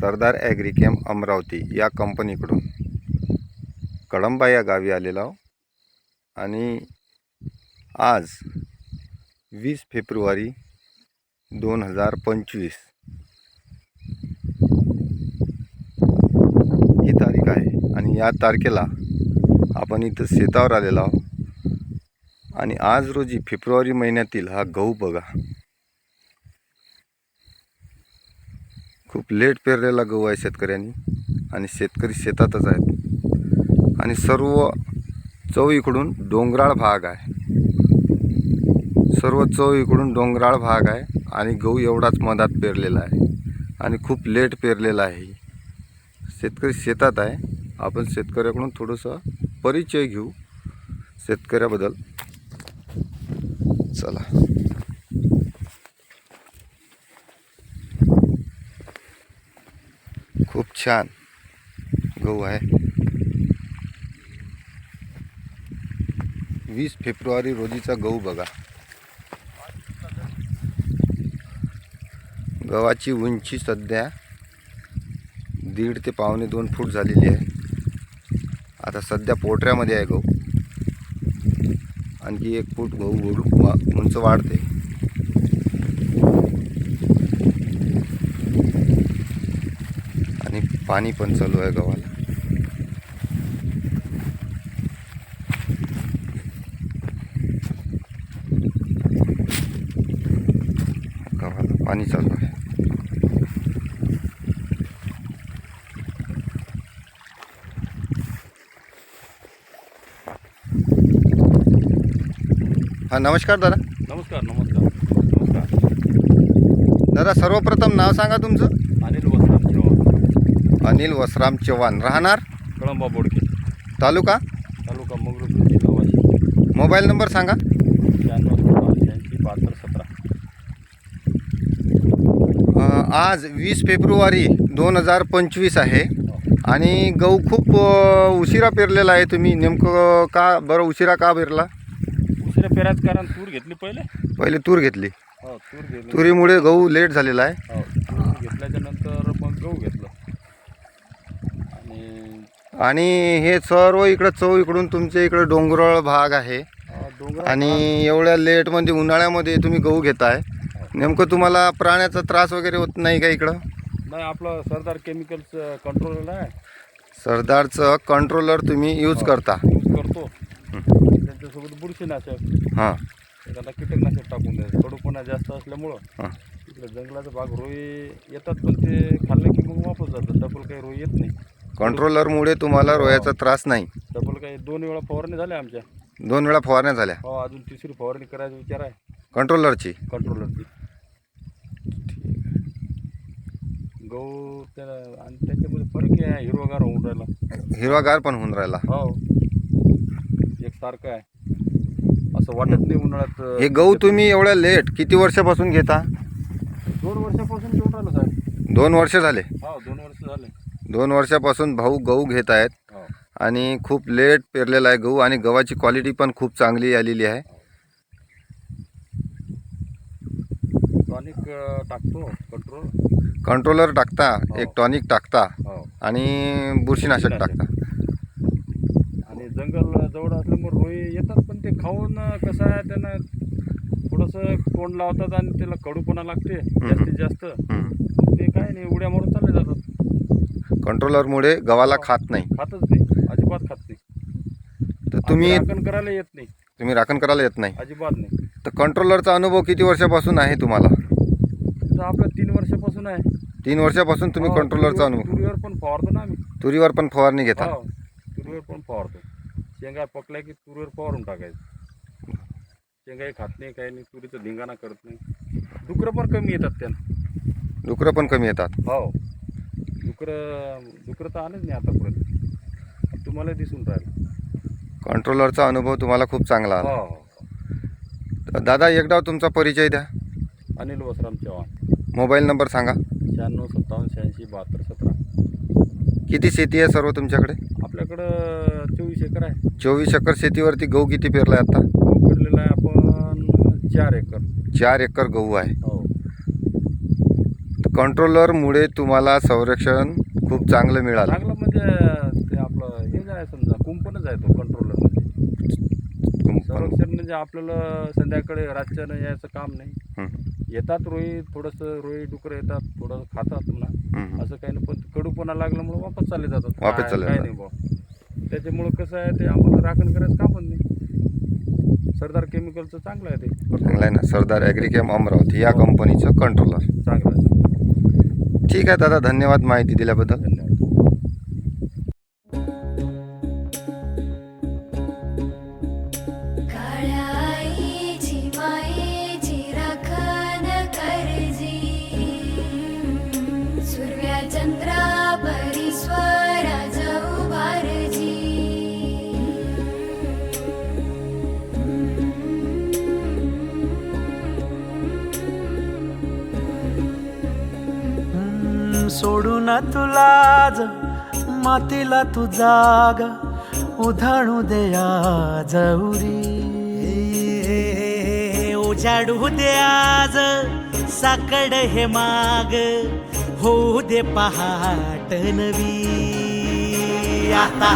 सरदार ॲग्रिकेम अमरावती या कंपनीकडून. कळंबा या गावी आलेलो आहो. आणि आज वीस फेब्रुवारी दोन हजार पंचवीस. ही तारीख आहे आणि या तारखेला आपण इथं शेतावर आलेलो आहो. आणि आज रोजी फेब्रुवारी महिन्यातील हा गहू बघा. खूप लेट पेरलेला गहू आहे शेतकऱ्यांनी आणि शेतकरी शेतातच आहेत. आणि सर्व चौईकडून डोंगराळ भाग आहे. सर्व चौईकडून डोंगराळ भाग आहे आणि गहू एवढाच मधात पेरलेला आहे आणि खूप लेट पेरलेला आहे शेतकरी शेतात आहे. आपण शेतकऱ्याकडून थोडंसं परिचय घेऊ. शेतकऱ्याबद्दल. चला. खूप छान. गहू आहे. वीस फेब्रुवारी रोजीचा गहू बघा. गव्हाची उंची सध्या दीड ते पावणे दोन फूट झालेली आहे. आता सध्या पोटऱ्यामध्ये आहे गहू. आणखी एक फूट गहू उंच वाढते आणि पाणी पण चालू आहे गव्हाला गव्हाला पाणी चालू आहे. हा नमस्कार दादा. नमस्कार नमस्कार. नमस्कार. दादा सर्वप्रथम नाव सांगा तुमचं. अनिल अनिल वसराम चव्हाण. राहणार? कळंबा बोडके. तालुका? तालुका मंगरुळ जिल्हा वाशिम. मोबाईल नंबर सांगा. शहाण्णव सत्तावन्न शहाऐंशी बहात्तर सतरा. आज वीस फेब्रुवारी दोन हजार पंचवीस आहे. आणि गहू खूप उशिरा पेरलेला आहे तुम्ही. नेमकं का बरं उशिरा का पेरला? दुसऱ्या पेराच कारण तूर घेतली पहिले? पहिले तूर घेतली. हो तूर घेतली. तुरीमुळे गहू लेट झालेला आहे. हो घेतल्याच्या नंतर मग गहू घेतलं. आणि हे सर्व इकडं चौ इकडून तुमच्या इकडं डोंगराळ भाग आहे. आणि एवढ्या लेटमध्ये उन्हाळ्यामध्ये तुम्ही गहू घेताय. नेमकं तुम्हाला प्राण्याचा त्रास वगैरे होत नाही का इकडं? नाही आपलं सरदार केमिकल्स कंट्रोल आहे. सरदारचं कंट्रोलर तुम्ही यूज करता. यूज करतो. त्यांच्यासोबत बुरशीनाशक. हां. एखादा कीटकनाशक टाकून द्यायचं कडूपणा जास्त असल्यामुळं हां. इकडे जंगलाचा भाग रोई येतात पण ते खाल्लं की मग वापस जातात. डबल काही रोई येत नाही. कंट्रोलरमुळे तुम्हाला रोयाचा त्रास नाही. डबल काही दोन वेळा फवारणी झाल्या आमच्या. दोन वेळा फवारण्या झाल्या. हो अजून तिसरी फवारणी करायचा विचार आहे. कंट्रोलरची? कंट्रोलरची. गहू त्या आणि त्याच्यामध्ये फरक आहे? हिरवागार होऊन राहिला. हिरवागार पण होऊन राहिला. हो. एकसारखं आहे. असं वाटत नाही उन्हाळ्यात हे गहू तुम्ही एवढ्या लेट किती वर्षापासून घेता? दोन वर्षापासून घेऊन राहिलो साहेब. दोन वर्ष झाले. हो दोन वर्ष झाले. दोन वर्षापासून भाऊ गहू घेत आहेत. हो. आणि खूप लेट पेरलेला आहे गहू आणि गव्हाची क्वालिटी पण खूप चांगली आलेली आहे. टॉनिक टाकतो कंट्रोल कंट्रोलर टाकता एक टॉनिक टाकता हो. आणि बुरशीनाशक टाकता. आणि जंगल जवळ असल्यामुळे रोई येतात पण ते खाऊन कसं आहे त्यांना थोडंसं तोंड लावतात आणि त्याला कडूपणा लागते जास्तीत जास्त. ते काय नाही उड्या मारून चालले जातात. कंट्रोलरमुळे गव्हाला खात नाही. खातच नाही. अजिबात खात नाही. तर तुम्ही राखण करायला येत नाही. तुम्ही राखण करायला येत नाही. अजिबात नाही. तर कंट्रोलरचा अनुभव किती वर्षापासून आहे तुम्हाला? तर आपलं तीन वर्षापासून आहे. तीन वर्षापासून तुम्ही हो, कंट्रोलरचा तुरीवर- अनुभव तुरीवर पण फवारतो ना आम्ही. तुरीवर पण फवारणी घेता? हो तुरीवर पण फवारतो. शेंगा पकल्या की तुरीवर फवारून टाकायचं. शेंगाही खात नाही काही नाही तुरीचं धिंगाणा करत नाही. डुकरं पण कमी येतात त्यांना. डुकरं पण कमी येतात. हो. डुकरं डुकरं तर आलेच नाही आतापर्यंत. तुम्हाला दिसून राहिलं. कंट्रोलरचा अनुभव तुम्हाला खूप चांगला आला. हो. तर दादा एकदा तुमचा परिचय द्या. अनिल वसराम चव्हाण. मोबाईल नंबर सांगा. शहाण्णव सत्तावन्न शहाऐंशी बहात्तर सतरा. किती शेती आहे सर्व तुमच्याकडे? आपल्याकडं चोवीस एकर आहे. चोवीस एकर शेतीवरती गहू किती पेरला आहे आता? गहू पेरलेला आहे आपण चार एकर. चार एकर गहू आहे. हो. कंट्रोलरमुळे तुम्हाला संरक्षण खूप चांगलं मिळालं. चांगलं म्हणजे ते आपलं हे जे आहे समजा कुंपणच आहे तो कंट्रोलर म्हणजे कुंपण. संरक्षण म्हणजे आपल्याला संध्याकाळी रातच्यानं यायचं काम नाही. हं, येतात रोई थोडंसं रोई डुकरं येतात थोडं खातात हं, असं काही नाही पण कडूपणा लागल्यामुळे वापस चालले जातात. वापस काय- चालले काय जातात. नाही बुवा. त्याच्यामुळं कसं आहे ते आम्हाला राखण करायचं कामच नाही? सरदार केमिकलचं चांगलं आहे ते. चांगलं आहे ना. सरदार ॲग्रिकॅम अमरावती या कंपनीचं कंट्रोलर चांगलं आहे. ठीक आहे दादा धन्यवाद माहिती दिल्याबद्दल. धन्यवाद. सोडू ना तुलाज मातीला तू जाग उधाणू दया जवरी उजाडू दे आज साकड हे माग होऊ दे पहाट नवी. आता